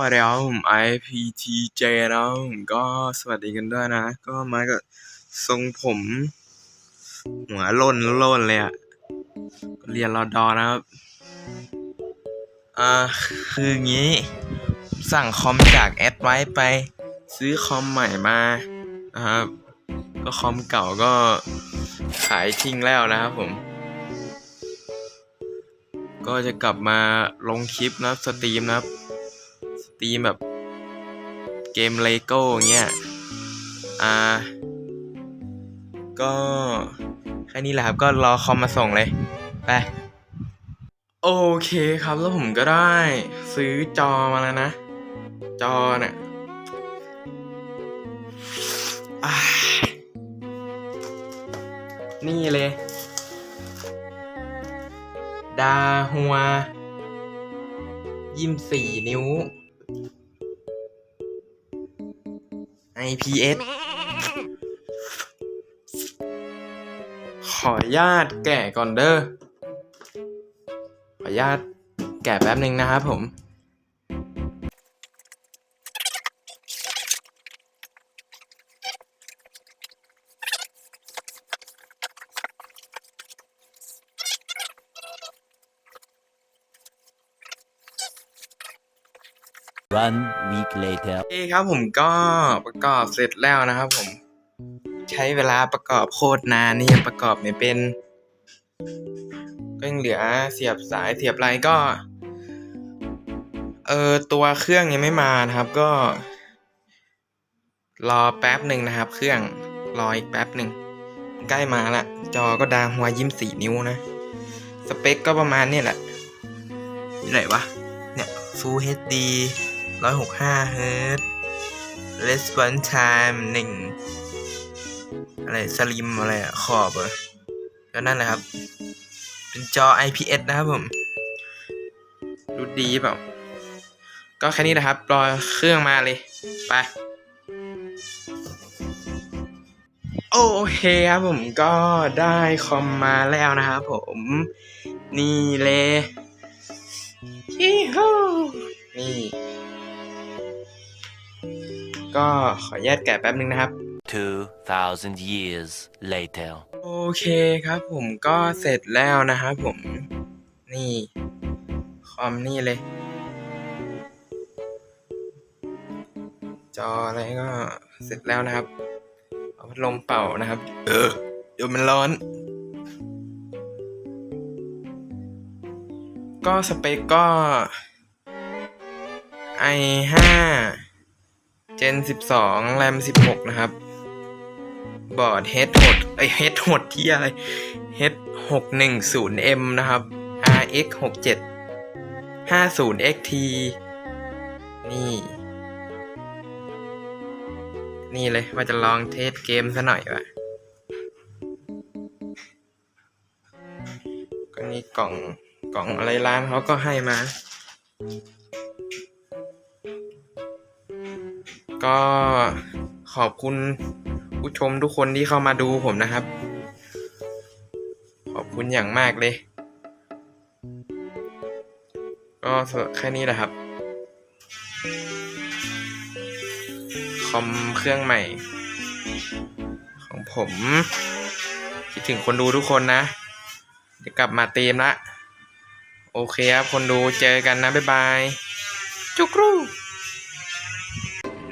วัสดีครับผม IPTJ นะครับผมก็สวัสดีกันด้วยนะ ก็มากับทรงผม หัวล่นล่นเลยอะเรียนรอดอนะครับ อ่า คืองี้ สั่งคอมจากแอดไว้ไป ซื้อคอมใหม่มานะครับ ก็คอมเก่าก็ขายทิ้งแล้วนะครับผมก็จะกลับมาลงคลิปนะครับสตรีมนะครับ ตีมแบบ เกมเลโก้เงี้ย อ่า ก็ แค่นี้แหละครับ ก็รอคอมมาส่งเลย ไป โอเคครับแล้วผมก็ได้ ซื้อจอมาแล้วนะ จอเนี่ยนี่เลย ดาหัวยี่สี่นิ้ว IPS ขออนุญาตแก่ก่อนเด้อ ขออนุญาตแก่แป๊บหนึ่งนะครับผม One week later. โอเคครับผมก็ประกอบเสร็จแล้วนะครับผม ใช้เวลาประกอบโคตรนานนี่ยังประกอบไม่เป็น ก็ยังเหลือเสียบสายเสียบอะไรก็ เออตัวเครื่องยังไม่มานะครับก็ รอแป๊บหนึ่งนะครับ เครื่องรออีกแป๊บหนึ่งใกล้มาละจอก็ดางหัวยิ้มสี่นิ้วนะ สเปคก็ประมาณนี้แหละไหนวะเนี่ย Full HD ร้อยหกห้าเฮิร์ต response time หนึ่งอะไรสลิมอะไรอะขอบเหรอก็นั่นแหละครับ เป็นจอ IPS นะครับผม ดูดีเปล่า ก็แค่นี้นะครับ รอเครื่องมาเลย ไป โอเคครับผมก็ได้คอมมาแล้วนะครับผม นี่เลยฮี่ฮู้นี่ ก็ขออนุญาตแกะแป๊บนึงนะครับ 2,000 years later. โอเคครับผมก็เสร็จแล้วนะครับผม นี่คอมนี่เลย จออะไรก็เสร็จแล้วนะครับ เอาพัดลมเป่านะครับ เออเดี๋ยวมันร้อน ก็สเปคก็ i5 Gen 12 RAM 16 นะครับ บอร์ด H หดไอ H หดที่อะไร H 6 1 0 M นะครับ RX 6 7 50 XT นี่ นี่เลยว่าจะลองเทสเกมซะหน่อยวะก็นี่กล่องกล่องอะไรร้านเขาก็ให้มา ก็ขอบคุณผู้ชมทุกคนที่เข้ามาดูผมนะครับ ขอบคุณอย่างมากเลย ก็แค่นี้แหละครับ คอมเครื่องใหม่ ของผม คิดถึงคนดูทุกคนนะ เดี๋ยวกลับมาเต็มละ โอเคครับ คนดูเจอกันนะ บ๊ายบาย จุกรู